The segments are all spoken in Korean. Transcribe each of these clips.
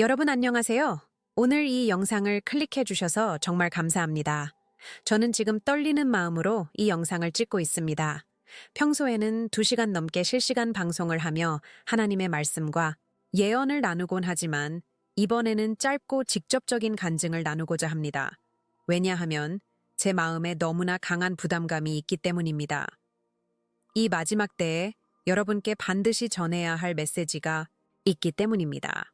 여러분 안녕하세요. 오늘 이 영상을 클릭해 주셔서 정말 감사합니다. 저는 지금 떨리는 마음으로 이 영상을 찍고 있습니다. 평소에는 2시간 넘게 실시간 방송을 하며 하나님의 말씀과 예언을 나누곤 하지만 이번에는 짧고 직접적인 간증을 나누고자 합니다. 왜냐하면 제 마음에 너무나 강한 부담감이 있기 때문입니다. 이 마지막 때에 여러분께 반드시 전해야 할 메시지가 있기 때문입니다.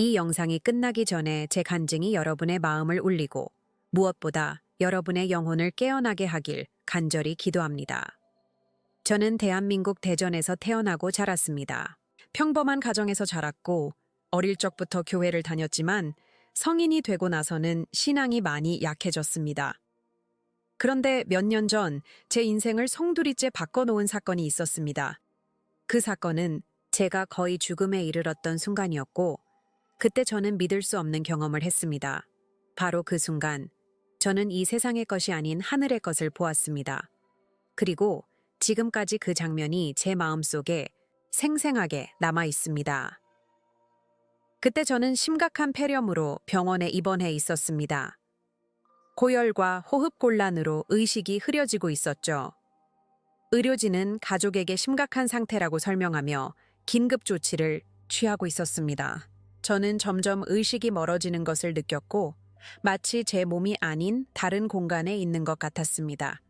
이 영상이 끝나기 전에 제 간증이 여러분의 마음을 울리고 무엇보다 여러분의 영혼을 깨어나게 하길 간절히 기도합니다. 저는 대한민국 대전에서 태어나고 자랐습니다. 평범한 가정에서 자랐고 어릴 적부터 교회를 다녔지만 성인이 되고 나서는 신앙이 많이 약해졌습니다. 그런데 몇 년 전 제 인생을 송두리째 바꿔놓은 사건이 있었습니다. 그 사건은 제가 거의 죽음에 이르렀던 순간이었고 그때 저는 믿을 수 없는 경험을 했습니다. 바로 그 순간, 저는 이 세상의 것이 아닌 하늘의 것을 보았습니다. 그리고 지금까지 그 장면이 제 마음속에 생생하게 남아 있습니다. 그때 저는 심각한 폐렴으로 병원에 입원해 있었습니다. 고열과 호흡 곤란으로 의식이 흐려지고 있었죠. 의료진은 가족에게 심각한 상태라고 설명하며 긴급 조치를 취하고 있었습니다. 저는 점점 의식이 멀어지는 것을 느꼈고 마치 제 몸이 아닌 다른 공간에 있는 것 같았습니다.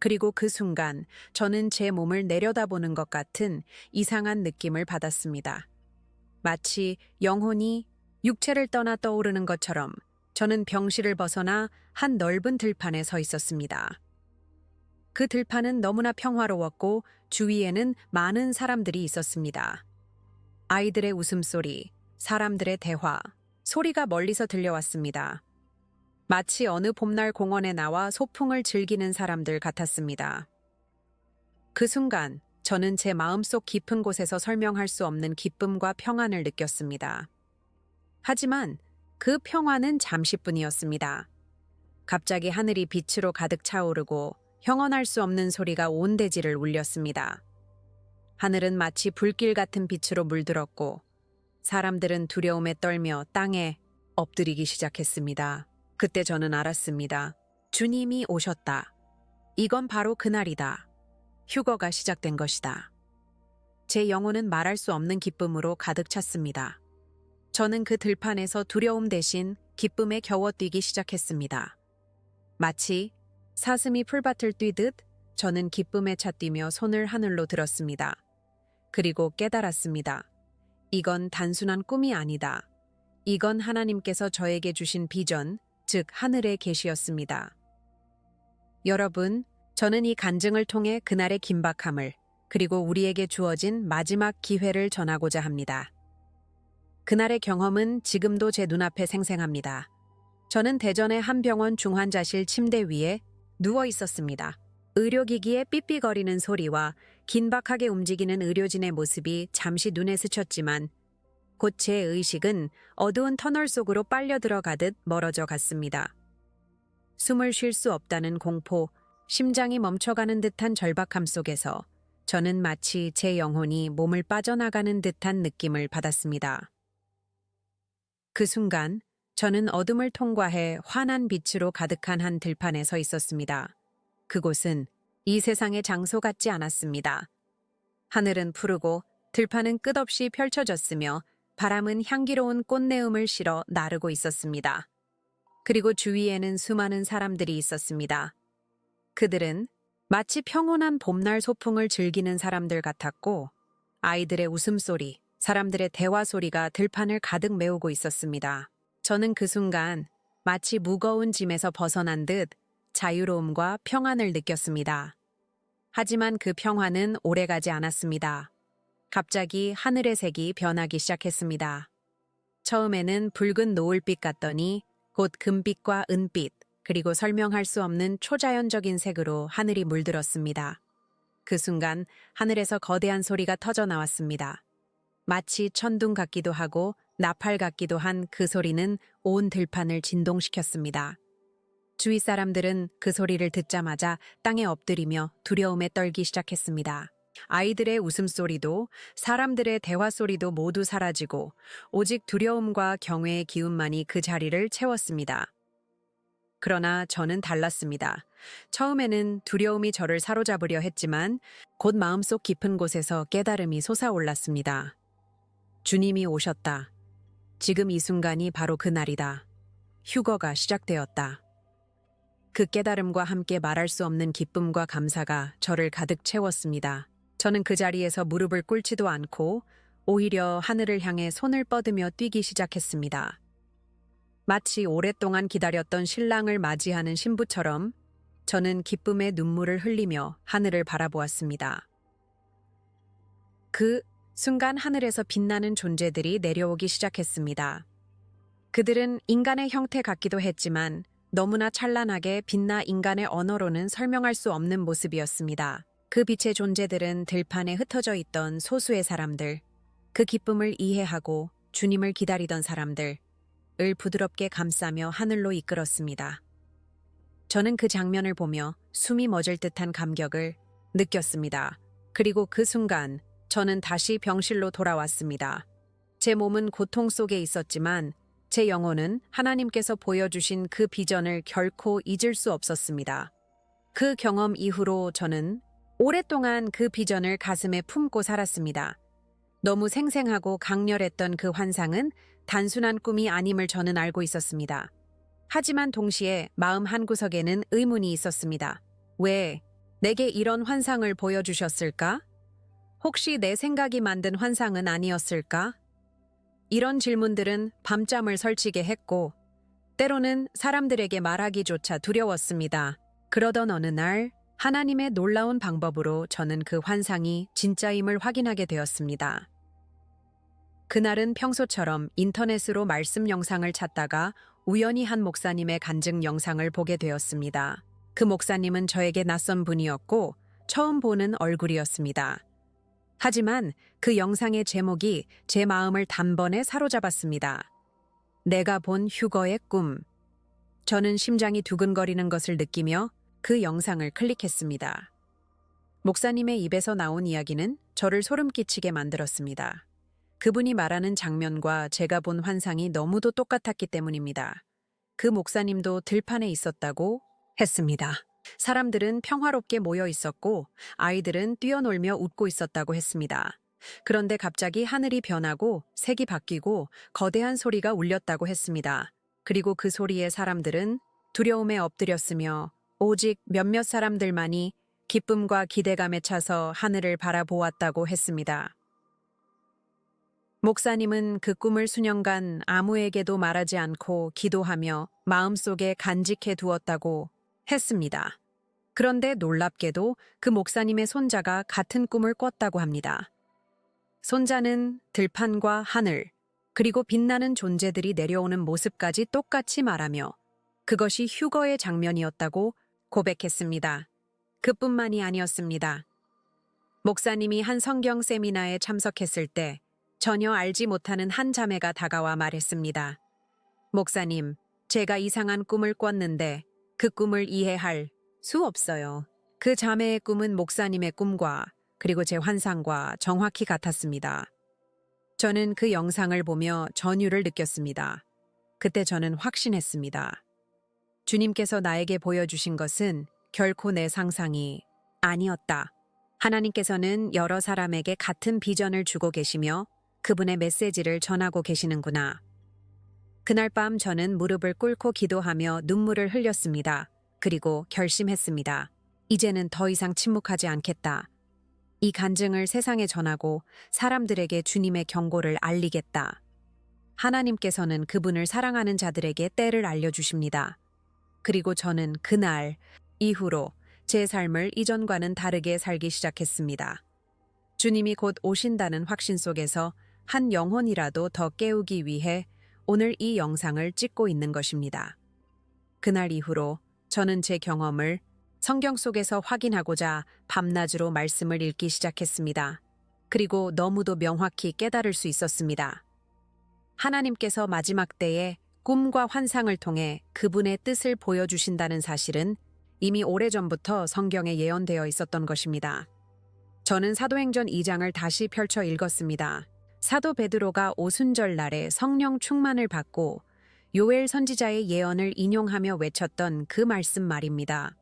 그리고 그 순간 저는 제 몸을 내려다보는 것 같은 이상한 느낌을 받았습니다. 마치 영혼이 육체를 떠나 떠오르는 것처럼 저는 병실을 벗어나 한 넓은 들판에 서 있었습니다. 그 들판은 너무나 평화로웠고 주위에는 많은 사람들이 있었습니다. 아이들의 웃음소리, 사람들의 대화, 소리가 멀리서 들려왔습니다. 마치 어느 봄날 공원에 나와 소풍을 즐기는 사람들 같았습니다. 그 순간 저는 제 마음속 깊은 곳에서 설명할 수 없는 기쁨과 평안을 느꼈습니다. 하지만 그 평안은 잠시뿐이었습니다. 갑자기 하늘이 빛으로 가득 차오르고 형언할 수 없는 소리가 온 대지를 울렸습니다. 하늘은 마치 불길 같은 빛으로 물들었고 사람들은 두려움에 떨며 땅에 엎드리기 시작했습니다. 그때 저는 알았습니다. 주님이 오셨다. 이건 바로 그날이다. 휴거가 시작된 것이다. 제 영혼은 말할 수 없는 기쁨으로 가득 찼습니다. 저는 그 들판에서 두려움 대신 기쁨에 겨워 뛰기 시작했습니다. 마치 사슴이 풀밭을 뛰듯 저는 기쁨에 차 뛰며 손을 하늘로 들었습니다. 그리고 깨달았습니다. 이건 단순한 꿈이 아니다. 이건 하나님께서 저에게 주신 비전, 즉 하늘의 계시였습니다. 여러분, 저는 이 간증을 통해 그날의 긴박함을 그리고 우리에게 주어진 마지막 기회를 전하고자 합니다. 그날의 경험은 지금도 제 눈앞에 생생합니다. 저는 대전의 한 병원 중환자실 침대 위에 누워 있었습니다. 의료기기의 삐삐거리는 소리와 긴박하게 움직이는 의료진의 모습이 잠시 눈에 스쳤지만 곧 제 의식은 어두운 터널 속으로 빨려 들어가듯 멀어져 갔습니다. 숨을 쉴 수 없다는 공포, 심장이 멈춰가는 듯한 절박함 속에서 저는 마치 제 영혼이 몸을 빠져나가는 듯한 느낌을 받았습니다. 그 순간 저는 어둠을 통과해 환한 빛으로 가득한 한 들판에 서 있었습니다. 그곳은 이 세상의 장소 같지 않았습니다. 하늘은 푸르고 들판은 끝없이 펼쳐졌으며 바람은 향기로운 꽃내음을 실어 나르고 있었습니다. 그리고 주위에는 수많은 사람들이 있었습니다. 그들은 마치 평온한 봄날 소풍을 즐기는 사람들 같았고 아이들의 웃음소리, 사람들의 대화 소리가 들판을 가득 메우고 있었습니다. 저는 그 순간 마치 무거운 짐에서 벗어난 듯 자유로움과 평안을 느꼈습니다. 하지만 그 평화는 오래가지 않았습니다. 갑자기 하늘의 색이 변하기 시작했습니다. 처음에는 붉은 노을빛 같더니 곧 금빛과 은빛, 그리고 설명할 수 없는 초자연적인 색으로 하늘이 물들었습니다. 그 순간 하늘에서 거대한 소리가 터져 나왔습니다. 마치 천둥 같기도 하고 나팔 같기도 한 그 소리는 온 들판을 진동시켰습니다. 주위 사람들은 그 소리를 듣자마자 땅에 엎드리며 두려움에 떨기 시작했습니다. 아이들의 웃음소리도 사람들의 대화소리도 모두 사라지고 오직 두려움과 경외의 기운만이 그 자리를 채웠습니다. 그러나 저는 달랐습니다. 처음에는 두려움이 저를 사로잡으려 했지만 곧 마음속 깊은 곳에서 깨달음이 솟아올랐습니다. 주님이 오셨다. 지금 이 순간이 바로 그 날이다. 휴거가 시작되었다. 그 깨달음과 함께 말할 수 없는 기쁨과 감사가 저를 가득 채웠습니다. 저는 그 자리에서 무릎을 꿇지도 않고 오히려 하늘을 향해 손을 뻗으며 뛰기 시작했습니다. 마치 오랫동안 기다렸던 신랑을 맞이하는 신부처럼 저는 기쁨의 눈물을 흘리며 하늘을 바라보았습니다. 그 순간 하늘에서 빛나는 존재들이 내려오기 시작했습니다. 그들은 인간의 형태 같기도 했지만 너무나 찬란하게 빛나 인간의 언어로는 설명할 수 없는 모습이었습니다. 그 빛의 존재들은 들판에 흩어져 있던 소수의 사람들, 그 기쁨을 이해하고 주님을 기다리던 사람들, 을 부드럽게 감싸며 하늘로 이끌었습니다. 저는 그 장면을 보며 숨이 멎을 듯한 감격을 느꼈습니다. 그리고 그 순간 저는 다시 병실로 돌아왔습니다. 제 몸은 고통 속에 있었지만 제 영혼은 하나님께서 보여주신 그 비전을 결코 잊을 수 없었습니다. 그 경험 이후로 저는 오랫동안 그 비전을 가슴에 품고 살았습니다. 너무 생생하고 강렬했던 그 환상은 단순한 꿈이 아님을 저는 알고 있었습니다. 하지만 동시에 마음 한구석에는 의문이 있었습니다. 왜 내게 이런 환상을 보여주셨을까? 혹시 내 생각이 만든 환상은 아니었을까? 이런 질문들은 밤잠을 설치게 했고, 때로는 사람들에게 말하기조차 두려웠습니다. 그러던 어느 날, 하나님의 놀라운 방법으로 저는 그 환상이 진짜임을 확인하게 되었습니다. 그날은 평소처럼 인터넷으로 말씀 영상을 찾다가 우연히 한 목사님의 간증 영상을 보게 되었습니다. 그 목사님은 저에게 낯선 분이었고 처음 보는 얼굴이었습니다. 하지만 그 영상의 제목이 제 마음을 단번에 사로잡았습니다. 내가 본 휴거의 꿈. 저는 심장이 두근거리는 것을 느끼며 그 영상을 클릭했습니다. 목사님의 입에서 나온 이야기는 저를 소름 끼치게 만들었습니다. 그분이 말하는 장면과 제가 본 환상이 너무도 똑같았기 때문입니다. 그 목사님도 들판에 있었다고 했습니다. 사람들은 평화롭게 모여 있었고 아이들은 뛰어놀며 웃고 있었다고 했습니다. 그런데 갑자기 하늘이 변하고 색이 바뀌고 거대한 소리가 울렸다고 했습니다. 그리고 그 소리에 사람들은 두려움에 엎드렸으며 오직 몇몇 사람들만이 기쁨과 기대감에 차서 하늘을 바라보았다고 했습니다. 목사님은 그 꿈을 수년간 아무에게도 말하지 않고 기도하며 마음속에 간직해 두었다고 했습니다. 그런데 놀랍게도 그 목사님의 손자가 같은 꿈을 꿨다고 합니다. 손자는 들판과 하늘, 그리고 빛나는 존재들이 내려오는 모습까지 똑같이 말하며 그것이 휴거의 장면이었다고 고백했습니다. 그뿐만이 아니었습니다. 목사님이 한 성경 세미나에 참석했을 때 전혀 알지 못하는 한 자매가 다가와 말했습니다. 목사님, 제가 이상한 꿈을 꿨는데 그 꿈을 이해할 수 없어요. 그 자매의 꿈은 목사님의 꿈과 그리고 제 환상과 정확히 같았습니다. 저는 그 영상을 보며 전율을 느꼈습니다. 그때 저는 확신했습니다. 주님께서 나에게 보여주신 것은 결코 내 상상이 아니었다. 하나님께서는 여러 사람에게 같은 비전을 주고 계시며 그분의 메시지를 전하고 계시는구나. 그날 밤 저는 무릎을 꿇고 기도하며 눈물을 흘렸습니다. 그리고 결심했습니다. 이제는 더 이상 침묵하지 않겠다. 이 간증을 세상에 전하고 사람들에게 주님의 경고를 알리겠다. 하나님께서는 그분을 사랑하는 자들에게 때를 알려주십니다. 그리고 저는 그날 이후로 제 삶을 이전과는 다르게 살기 시작했습니다. 주님이 곧 오신다는 확신 속에서 한 영혼이라도 더 깨우기 위해 오늘 이 영상을 찍고 있는 것입니다. 그날 이후로 저는 제 경험을 성경 속에서 확인하고자 밤낮으로 말씀을 읽기 시작했습니다. 그리고 너무도 명확히 깨달을 수 있었습니다. 하나님께서 마지막 때에 꿈과 환상을 통해 그분의 뜻을 보여주신다는 사실은 이미 오래전부터 성경에 예언되어 있었던 것입니다. 저는 사도행전 2장을 다시 펼쳐 읽었습니다. 사도 베드로가 오순절 날에 성령 충만을 받고 요엘 선지자의 예언을 인용하며 외쳤던 그 말씀 말입니다.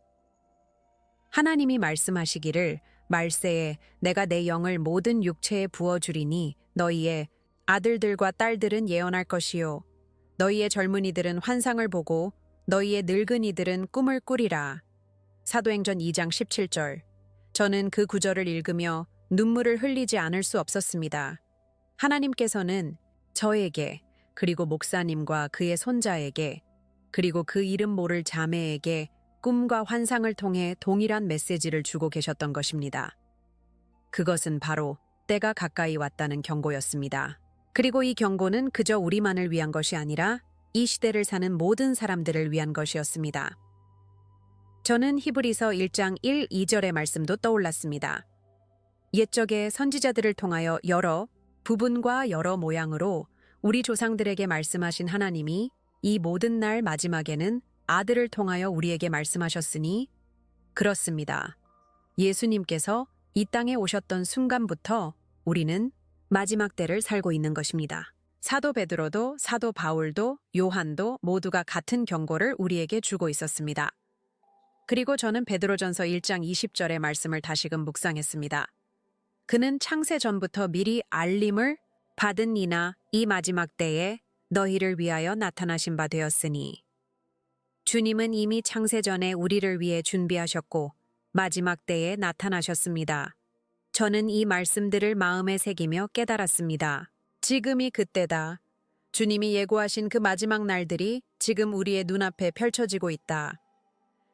하나님이 말씀하시기를 말세에 내가 내 영을 모든 육체에 부어 주리니 너희의 아들들과 딸들은 예언할 것이요 너희의 젊은이들은 환상을 보고 너희의 늙은이들은 꿈을 꾸리라. 사도행전 2장 17절. 저는 그 구절을 읽으며 눈물을 흘리지 않을 수 없었습니다. 하나님께서는 저에게 그리고 목사님과 그의 손자에게 그리고 그 이름 모를 자매에게 꿈과 환상을 통해 동일한 메시지를 주고 계셨던 것입니다. 그것은 바로 때가 가까이 왔다는 경고였습니다. 그리고 이 경고는 그저 우리만을 위한 것이 아니라 이 시대를 사는 모든 사람들을 위한 것이었습니다. 저는 히브리서 1장 1, 2절의 말씀도 떠올랐습니다. 옛적에 선지자들을 통하여 여러 부분과 여러 모양으로 우리 조상들에게 말씀하신 하나님이 이 모든 날 마지막에는 아들을 통하여 우리에게 말씀하셨으니 그렇습니다. 예수님께서 이 땅에 오셨던 순간부터 우리는 마지막 때를 살고 있는 것입니다. 사도 베드로도 사도 바울도 요한도 모두가 같은 경고를 우리에게 주고 있었습니다. 그리고 저는 베드로전서 1장 20절의 말씀을 다시금 묵상했습니다. 그는 창세 전부터 미리 알림을 받은 이나 이 마지막 때에 너희를 위하여 나타나신 바 되었으니 주님은 이미 창세 전에 우리를 위해 준비하셨고 마지막 때에 나타나셨습니다. 저는 이 말씀들을 마음에 새기며 깨달았습니다. 지금이 그때다. 주님이 예고하신 그 마지막 날들이 지금 우리의 눈앞에 펼쳐지고 있다.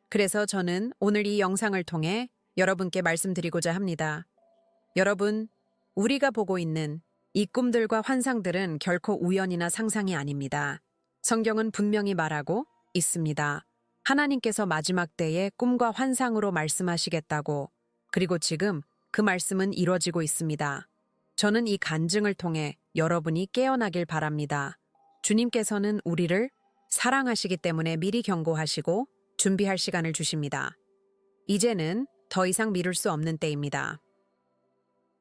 그래서 저는 오늘 이 영상을 통해 여러분께 말씀드리고자 합니다. 여러분, 우리가 보고 있는 이 꿈들과 환상들은 결코 우연이나 상상이 아닙니다. 성경은 분명히 말하고 있습니다. 하나님께서 마지막 때에 꿈과 환상으로 말씀하시겠다고, 그리고 지금 그 말씀은 이루어지고 있습니다. 저는 이 간증을 통해 여러분이 깨어나길 바랍니다. 주님께서는 우리를 사랑하시기 때문에 미리 경고하시고 준비할 시간을 주십니다. 이제는 더 이상 미룰 수 없는 때입니다.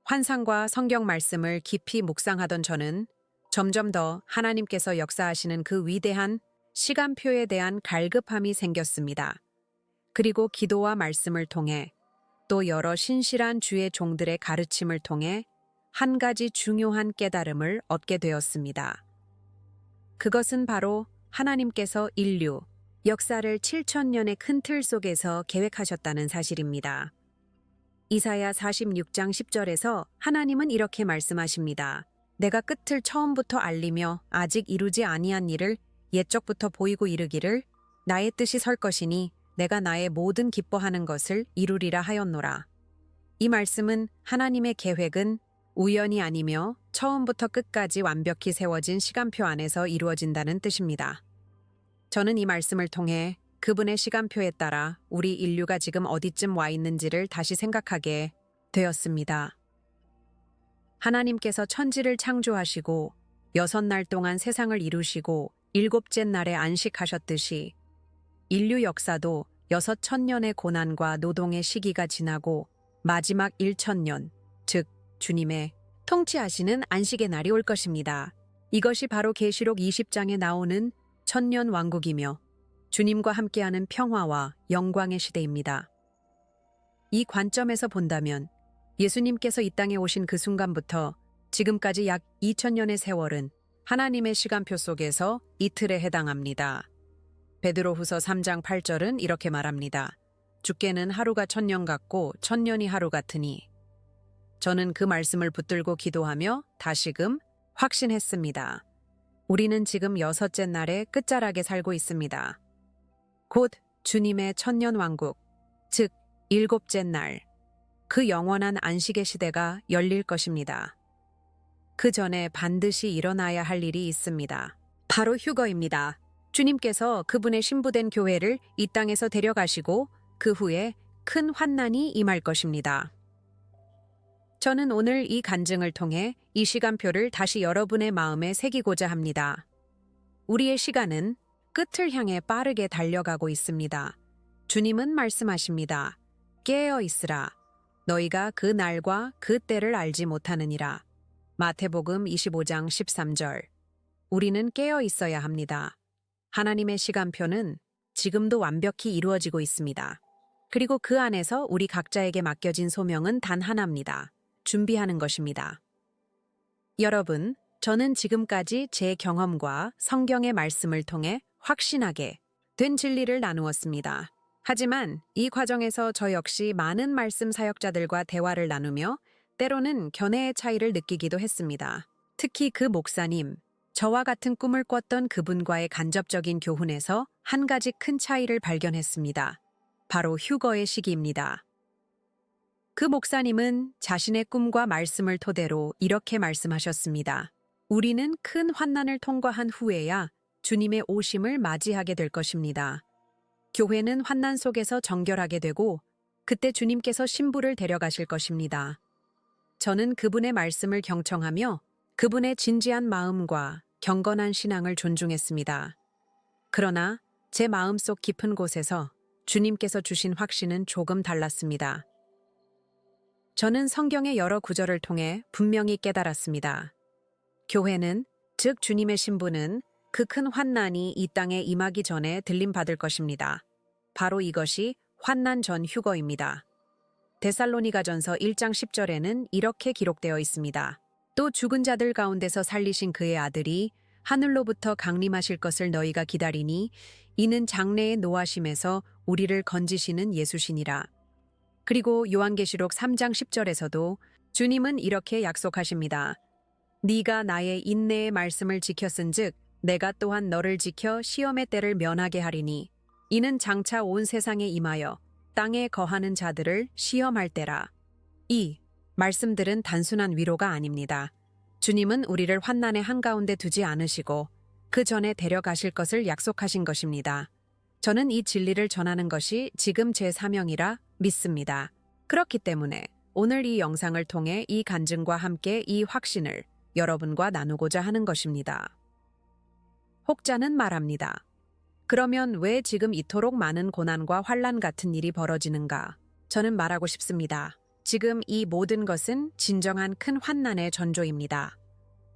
환상과 성경 말씀을 깊이 묵상하던 저는 점점 더 하나님께서 역사하시는 그 위대한 시간표에 대한 갈급함이 생겼습니다. 그리고 기도와 말씀을 통해 또 여러 신실한 주의 종들의 가르침을 통해 한 가지 중요한 깨달음을 얻게 되었습니다. 그것은 바로 하나님께서 인류, 역사를 7천년의 큰 틀 속에서 계획하셨다는 사실입니다. 이사야 46장 10절에서 하나님은 이렇게 말씀하십니다. 내가 끝을 처음부터 알리며 아직 이루지 아니한 일을 옛적부터 보이고 이르기를 나의 뜻이 설 것이니 내가 나의 모든 기뻐하는 것을 이루리라 하였노라. 이 말씀은 하나님의 계획은 우연이 아니며 처음부터 끝까지 완벽히 세워진 시간표 안에서 이루어진다는 뜻입니다. 저는 이 말씀을 통해 그분의 시간표에 따라 우리 인류가 지금 어디쯤 와 있는지를 다시 생각하게 되었습니다. 하나님께서 천지를 창조하시고 여섯 날 동안 세상을 이루시고 일곱째 날에 안식하셨듯이 인류 역사도 여섯 천년의 고난과 노동의 시기가 지나고 마지막 일천년, 즉 주님의 통치하시는 안식의 날이 올 것입니다. 이것이 바로 계시록 20장에 나오는 천년 왕국이며 주님과 함께하는 평화와 영광의 시대입니다. 이 관점에서 본다면 예수님께서 이 땅에 오신 그 순간부터 지금까지 약 2000년의 세월은 하나님의 시간표 속에서 이틀에 해당합니다. 베드로후서 3장 8절은 이렇게 말합니다. 주께는 하루가 천년 같고 천년이 하루 같으니 저는 그 말씀을 붙들고 기도하며 다시금 확신했습니다. 우리는 지금 여섯째 날의 끝자락에 살고 있습니다. 곧 주님의 천년 왕국, 즉 일곱째 날, 그 영원한 안식의 시대가 열릴 것입니다. 그 전에 반드시 일어나야 할 일이 있습니다. 바로 휴거입니다. 주님께서 그분의 신부된 교회를 이 땅에서 데려가시고 그 후에 큰 환난이 임할 것입니다. 저는 오늘 이 간증을 통해 이 시간표를 다시 여러분의 마음에 새기고자 합니다. 우리의 시간은 끝을 향해 빠르게 달려가고 있습니다. 주님은 말씀하십니다. 깨어 있으라. 너희가 그 날과 그 때를 알지 못하느니라. 마태복음 25장 13절. 우리는 깨어 있어야 합니다. 하나님의 시간표는 지금도 완벽히 이루어지고 있습니다. 그리고 그 안에서 우리 각자에게 맡겨진 소명은 단 하나입니다. 준비하는 것입니다. 여러분, 저는 지금까지 제 경험과 성경의 말씀을 통해 확신하게 된 진리를 나누었습니다. 하지만 이 과정에서 저 역시 많은 말씀 사역자들과 대화를 나누며 때로는 견해의 차이를 느끼기도 했습니다. 특히 그 목사님, 저와 같은 꿈을 꿨던 그분과의 간접적인 교훈에서 한 가지 큰 차이를 발견했습니다. 바로 휴거의 시기입니다. 그 목사님은 자신의 꿈과 말씀을 토대로 이렇게 말씀하셨습니다. 우리는 큰 환난을 통과한 후에야 주님의 오심을 맞이하게 될 것입니다. 교회는 환난 속에서 정결하게 되고 그때 주님께서 신부를 데려가실 것입니다. 저는 그분의 말씀을 경청하며 그분의 진지한 마음과 경건한 신앙을 존중했습니다. 그러나 제 마음속 깊은 곳에서 주님께서 주신 확신은 조금 달랐습니다. 저는 성경의 여러 구절을 통해 분명히 깨달았습니다. 교회는, 즉 주님의 신부는 그 큰 환난이 이 땅에 임하기 전에 들림 받을 것입니다. 바로 이것이 환난 전 휴거입니다. 데살로니가전서 1장 10절에는 이렇게 기록되어 있습니다. 또 죽은 자들 가운데서 살리신 그의 아들이 하늘로부터 강림하실 것을 너희가 기다리니 이는 장래의 노하심에서 우리를 건지시는 예수시니라. 그리고 요한계시록 3장 10절에서도 주님은 이렇게 약속하십니다. 네가 나의 인내의 말씀을 지켰은즉 내가 또한 너를 지켜 시험의 때를 면하게 하리니 이는 장차 온 세상에 임하여 땅에 거하는 자들을 시험할 때라. 이 말씀들은 단순한 위로가 아닙니다. 주님은 우리를 환난의 한가운데 두지 않으시고 그 전에 데려가실 것을 약속하신 것입니다. 저는 이 진리를 전하는 것이 지금 제 사명이라 믿습니다. 그렇기 때문에 오늘 이 영상을 통해 이 간증과 함께 이 확신을 여러분과 나누고자 하는 것입니다. 혹자는 말합니다. 그러면 왜 지금 이토록 많은 고난과 환란 같은 일이 벌어지는가? 저는 말하고 싶습니다. 지금 이 모든 것은 진정한 큰 환난의 전조입니다.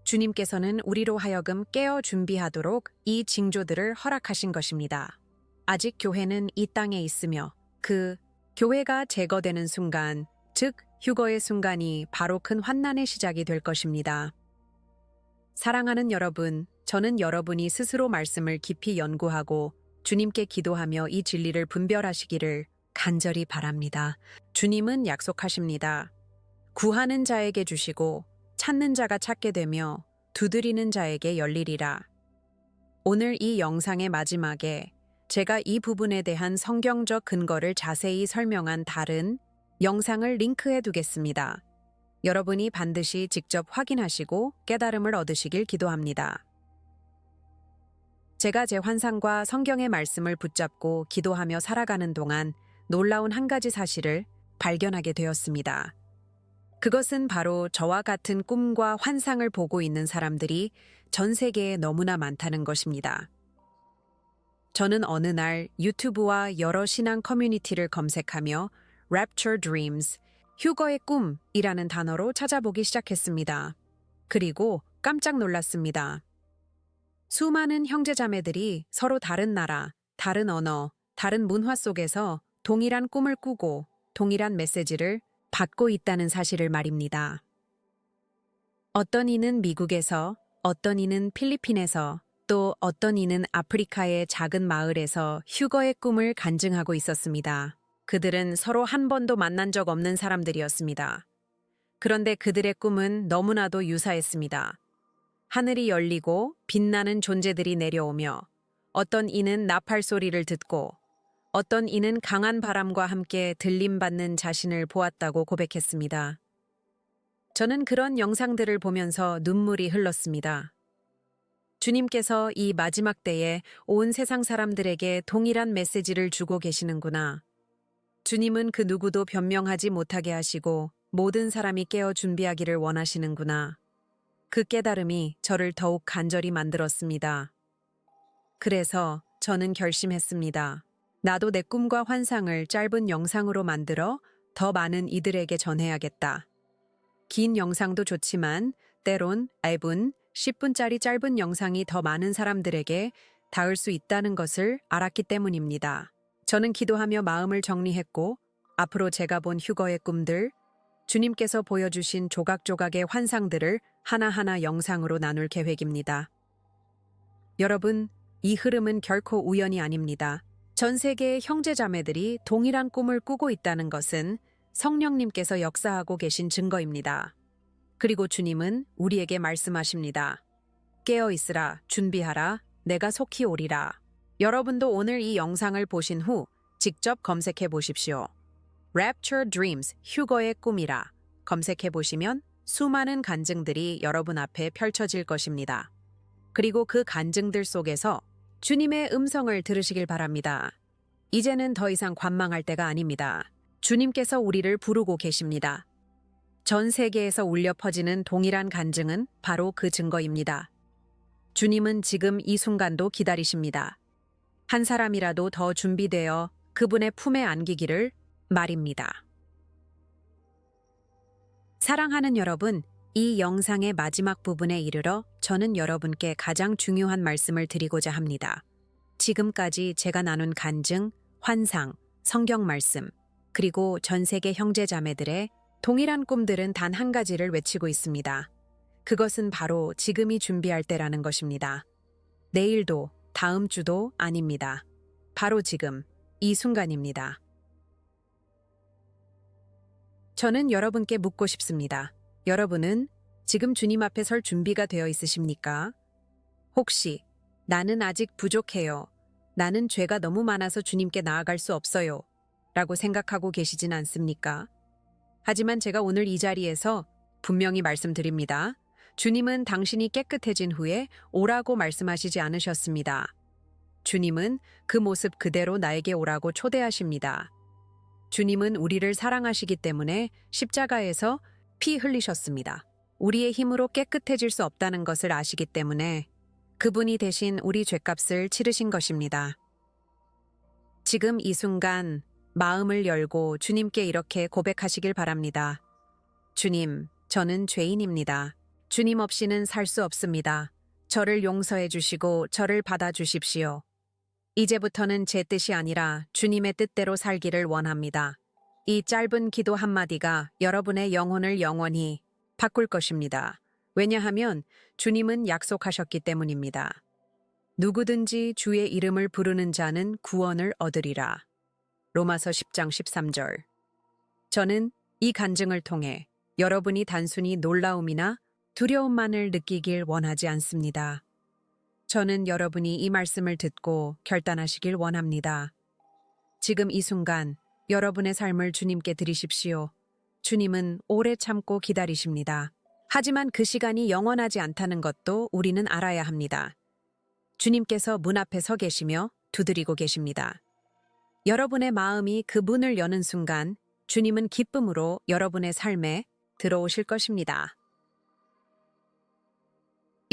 주님께서는 우리로 하여금 깨어 준비하도록 이 징조들을 허락하신 것입니다. 아직 교회는 이 땅에 있으며 그 교회가 제거되는 순간, 즉 휴거의 순간이 바로 큰 환난의 시작이 될 것입니다. 사랑하는 여러분, 저는 여러분이 스스로 말씀을 깊이 연구하고 주님께 기도하며 이 진리를 분별하시기를 간절히 바랍니다. 주님은 약속하십니다. 구하는 자에게 주시고 찾는 자가 찾게 되며 두드리는 자에게 열리리라. 오늘 이 영상의 마지막에 제가 이 부분에 대한 성경적 근거를 자세히 설명한 다른 영상을 링크해 두겠습니다. 여러분이 반드시 직접 확인하시고 깨달음을 얻으시길 기도합니다. 제가 제 환상과 성경의 말씀을 붙잡고 기도하며 살아가는 동안 놀라운 한 가지 사실을 발견하게 되었습니다. 그것은 바로 저와 같은 꿈과 환상을 보고 있는 사람들이 전 세계에 너무나 많다는 것입니다. 저는 어느 날 유튜브와 여러 신앙 커뮤니티를 검색하며 Rapture Dreams, 휴거의 꿈이라는 단어로 찾아보기 시작했습니다. 그리고 깜짝 놀랐습니다. 수많은 형제자매들이 서로 다른 나라, 다른 언어, 다른 문화 속에서 동일한 꿈을 꾸고 동일한 메시지를 받고 있다는 사실을 말입니다. 어떤 이는 미국에서, 어떤 이는 필리핀에서, 또 어떤 이는 아프리카의 작은 마을에서 휴거의 꿈을 간증하고 있었습니다. 그들은 서로 한 번도 만난 적 없는 사람들이었습니다. 그런데 그들의 꿈은 너무나도 유사했습니다. 하늘이 열리고 빛나는 존재들이 내려오며 어떤 이는 나팔 소리를 듣고 어떤 이는 강한 바람과 함께 들림받는 자신을 보았다고 고백했습니다. 저는 그런 영상들을 보면서 눈물이 흘렀습니다. 주님께서 이 마지막 때에 온 세상 사람들에게 동일한 메시지를 주고 계시는구나. 주님은 그 누구도 변명하지 못하게 하시고 모든 사람이 깨어 준비하기를 원하시는구나. 그 깨달음이 저를 더욱 간절히 만들었습니다. 그래서 저는 결심했습니다. 나도 내 꿈과 환상을 짧은 영상으로 만들어 더 많은 이들에게 전해야겠다. 긴 영상도 좋지만 때론 1분, 10분짜리 짧은 영상이 더 많은 사람들에게 닿을 수 있다는 것을 알았기 때문입니다. 저는 기도하며 마음을 정리했고 앞으로 제가 본 휴거의 꿈들, 주님께서 보여주신 조각조각의 환상들을 하나하나 영상으로 나눌 계획입니다. 여러분, 이 흐름은 결코 우연이 아닙니다. 전 세계의 형제자매들이 동일한 꿈을 꾸고 있다는 것은 성령님께서 역사하고 계신 증거입니다. 그리고 주님은 우리에게 말씀하십니다. 깨어 있으라, 준비하라, 내가 속히 오리라. 여러분도 오늘 이 영상을 보신 후 직접 검색해 보십시오. Rapture Dreams, 휴거의 꿈이라 검색해 보시면 수많은 간증들이 여러분 앞에 펼쳐질 것입니다. 그리고 그 간증들 속에서 주님의 음성을 들으시길 바랍니다. 이제는 더 이상 관망할 때가 아닙니다. 주님께서 우리를 부르고 계십니다. 전 세계에서 울려 퍼지는 동일한 간증은 바로 그 증거입니다. 주님은 지금 이 순간도 기다리십니다. 한 사람이라도 더 준비되어 그분의 품에 안기기를 말입니다. 사랑하는 여러분, 이 영상의 마지막 부분에 이르러 저는 여러분께 가장 중요한 말씀을 드리고자 합니다. 지금까지 제가 나눈 간증, 환상, 성경 말씀, 그리고 전 세계 형제 자매들의 동일한 꿈들은 단 한 가지를 외치고 있습니다. 그것은 바로 지금이 준비할 때라는 것입니다. 내일도, 다음 주도 아닙니다. 바로 지금, 이 순간입니다. 저는 여러분께 묻고 싶습니다. 여러분은 지금 주님 앞에 설 준비가 되어 있으십니까? 혹시 나는 아직 부족해요. 나는 죄가 너무 많아서 주님께 나아갈 수 없어요. 라고 생각하고 계시진 않습니까? 하지만 제가 오늘 이 자리에서 분명히 말씀드립니다. 주님은 당신이 깨끗해진 후에 오라고 말씀하시지 않으셨습니다. 주님은 그 모습 그대로 나에게 오라고 초대하십니다. 주님은 우리를 사랑하시기 때문에 십자가에서 피 흘리셨습니다. 우리의 힘으로 깨끗해질 수 없다는 것을 아시기 때문에 그분이 대신 우리 죄값을 치르신 것입니다. 지금 이 순간 마음을 열고 주님께 이렇게 고백하시길 바랍니다. 주님, 저는 죄인입니다. 주님 없이는 살 수 없습니다. 저를 용서해 주시고 저를 받아 주십시오. 이제부터는 제 뜻이 아니라 주님의 뜻대로 살기를 원합니다. 이 짧은 기도 한마디가 여러분의 영혼을 영원히 바꿀 것입니다. 왜냐하면 주님은 약속하셨기 때문입니다. 누구든지 주의 이름을 부르는 자는 구원을 얻으리라. 로마서 10장 13절. 저는 이 간증을 통해 여러분이 단순히 놀라움이나 두려움만을 느끼길 원하지 않습니다. 저는 여러분이 이 말씀을 듣고 결단하시길 원합니다. 지금 이 순간 여러분의 삶을 주님께 드리십시오. 주님은 오래 참고 기다리십니다. 하지만 그 시간이 영원하지 않다는 것도 우리는 알아야 합니다. 주님께서 문 앞에 서 계시며 두드리고 계십니다. 여러분의 마음이 그 문을 여는 순간 주님은 기쁨으로 여러분의 삶에 들어오실 것입니다.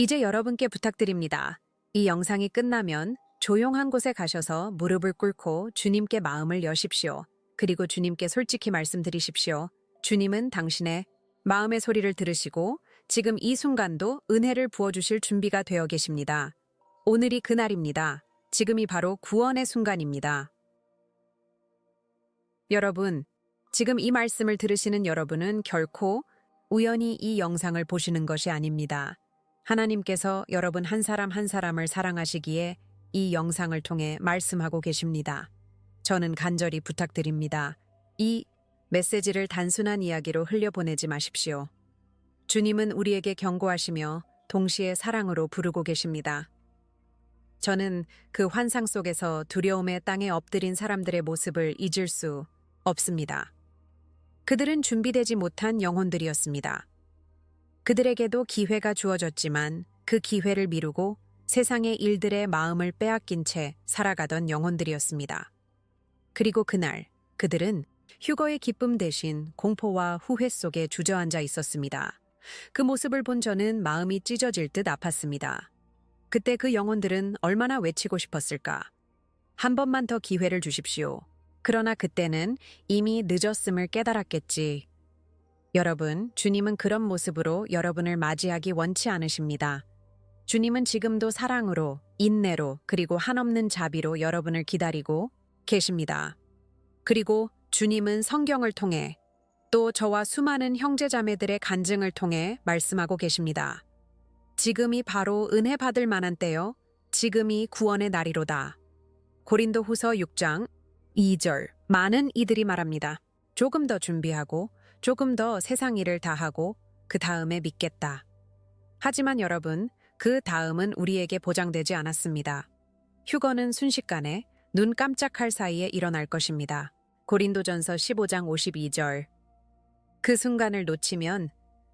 이제 여러분께 부탁드립니다. 이 영상이 끝나면 조용한 곳에 가셔서 무릎을 꿇고 주님께 마음을 여십시오. 그리고 주님께 솔직히 말씀드리십시오. 주님은 당신의 마음의 소리를 들으시고 지금 이 순간도 은혜를 부어주실 준비가 되어 계십니다. 오늘이 그날입니다. 지금이 바로 구원의 순간입니다. 여러분, 지금 이 말씀을 들으시는 여러분은 결코 우연히 이 영상을 보시는 것이 아닙니다. 하나님께서 여러분 한 사람 한 사람을 사랑하시기에 이 영상을 통해 말씀하고 계십니다. 저는 간절히 부탁드립니다. 이 메시지를 단순한 이야기로 흘려보내지 마십시오. 주님은 우리에게 경고하시며 동시에 사랑으로 부르고 계십니다. 저는 그 환상 속에서 두려움의 땅에 엎드린 사람들의 모습을 잊을 수 없습니다. 그들은 준비되지 못한 영혼들이었습니다. 그들에게도 기회가 주어졌지만 그 기회를 미루고 세상의 일들의 마음을 빼앗긴 채 살아가던 영혼들이었습니다. 그리고 그날 그들은 휴거의 기쁨 대신 공포와 후회 속에 주저앉아 있었습니다. 그 모습을 본 저는 마음이 찢어질 듯 아팠습니다. 그때 그 영혼들은 얼마나 외치고 싶었을까? 한 번만 더 기회를 주십시오. 그러나 그때는 이미 늦었음을 깨달았겠지. 여러분, 주님은 그런 모습으로 여러분을 맞이하기 원치 않으십니다. 주님은 지금도 사랑으로, 인내로, 그리고 한없는 자비로 여러분을 기다리고 계십니다. 그리고 주님은 성경을 통해 또 저와 수많은 형제자매들의 간증을 통해 말씀하고 계십니다. 지금이 바로 은혜 받을 만한 때요. 지금이 구원의 날이로다. 고린도 후서 6장 2절. 많은 이들이 말합니다. 조금 더 준비하고, 조금 더 세상 일을 다 하고, 그 다음에 믿겠다. 하지만 여러분, 그 다음은 우리에게 보장되지 않았습니다. 휴거는 순식간에 눈 깜짝할 사이에 일어날 것입니다. 고린도전서 15장 52절. 그 순간을 놓치면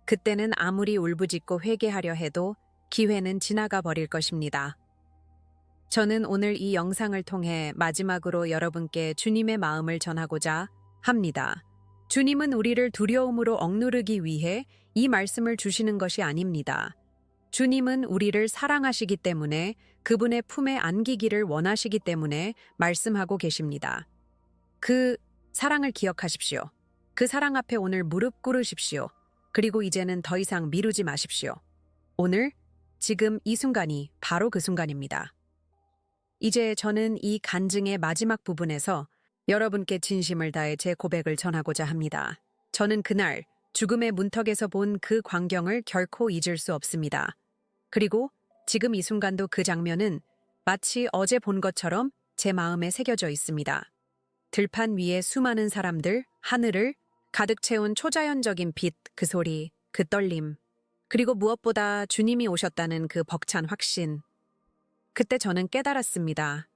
그때는 아무리 울부짖고 회개하려 해도 기회는 지나가 버릴 것입니다. 저는 오늘 이 영상을 통해 마지막으로 여러분께 주님의 마음을 전하고자 합니다. 주님은 우리를 두려움으로 억누르기 위해 이 말씀을 주시는 것이 아닙니다. 주님은 우리를 사랑하시기 때문에 그분의 품에 안기기를 원하시기 때문에 말씀하고 계십니다. 그 사랑을 기억하십시오. 그 사랑 앞에 오늘 무릎 꿇으십시오. 그리고 이제는 더 이상 미루지 마십시오. 오늘, 지금 이 순간이 바로 그 순간입니다. 이제 저는 이 간증의 마지막 부분에서 여러분께 진심을 다해 제 고백을 전하고자 합니다. 저는 그날 죽음의 문턱에서 본 그 광경을 결코 잊을 수 없습니다. 그리고 지금 이 순간도 그 장면은 마치 어제 본 것처럼 제 마음에 새겨져 있습니다. 들판 위에 수많은 사람들, 하늘을 가득 채운 초자연적인 빛, 그 소리, 그 떨림, 그리고 무엇보다 주님이 오셨다는 그 벅찬 확신. 그때 저는 깨달았습니다.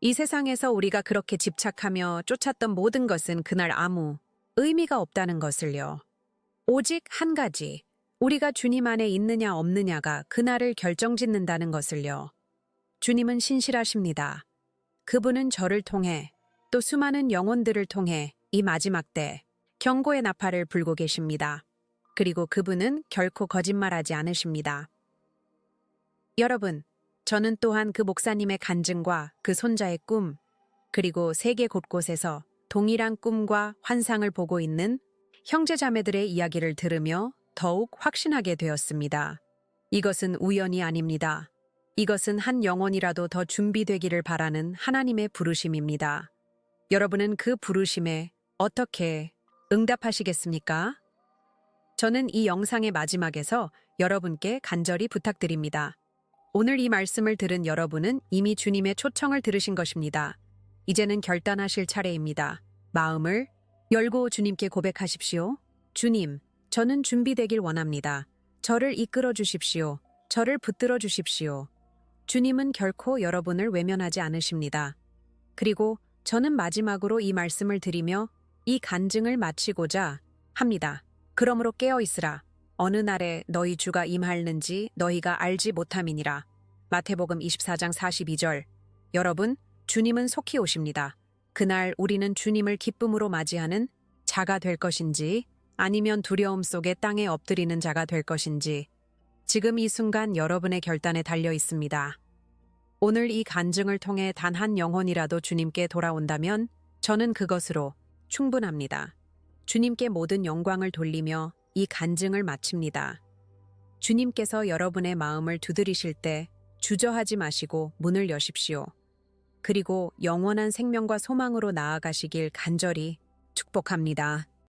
이 세상에서 우리가 그렇게 집착하며 쫓았던 모든 것은 그날 아무 의미가 없다는 것을요. 오직 한 가지, 우리가 주님 안에 있느냐 없느냐가 그날을 결정짓는다는 것을요. 주님은 신실하십니다. 그분은 저를 통해 또 수많은 영혼들을 통해 이 마지막 때 경고의 나팔을 불고 계십니다. 그리고 그분은 결코 거짓말하지 않으십니다. 여러분, 저는 또한 그 목사님의 간증과 그 손자의 꿈, 그리고 세계 곳곳에서 동일한 꿈과 환상을 보고 있는 형제 자매들의 이야기를 들으며 더욱 확신하게 되었습니다. 이것은 우연이 아닙니다. 이것은 한 영혼이라도 더 준비되기를 바라는 하나님의 부르심입니다. 여러분은 그 부르심에 어떻게 응답하시겠습니까? 저는 이 영상의 마지막에서 여러분께 간절히 부탁드립니다. 오늘 이 말씀을 들은 여러분은 이미 주님의 초청을 들으신 것입니다. 이제는 결단하실 차례입니다. 마음을 열고 주님께 고백하십시오. 주님, 저는 준비되길 원합니다. 저를 이끌어 주십시오. 저를 붙들어 주십시오. 주님은 결코 여러분을 외면하지 않으십니다. 그리고 저는 마지막으로 이 말씀을 드리며 이 간증을 마치고자 합니다. 그러므로 깨어 있으라. 어느 날에 너희 주가 임할는지 너희가 알지 못함이니라. 마태복음 24장 42절. 여러분, 주님은 속히 오십니다. 그날 우리는 주님을 기쁨으로 맞이하는 자가 될 것인지 아니면 두려움 속에 땅에 엎드리는 자가 될 것인지 지금 이 순간 여러분의 결단에 달려 있습니다. 오늘 이 간증을 통해 단 한 영혼이라도 주님께 돌아온다면 저는 그것으로 충분합니다. 주님께 모든 영광을 돌리며 이 간증을 마칩니다. 주님께서 여러분의 마음을 두드리실 때 주저하지 마시고 문을 여십시오. 그리고 영원한 생명과 소망으로 나아가시길 간절히 축복합니다.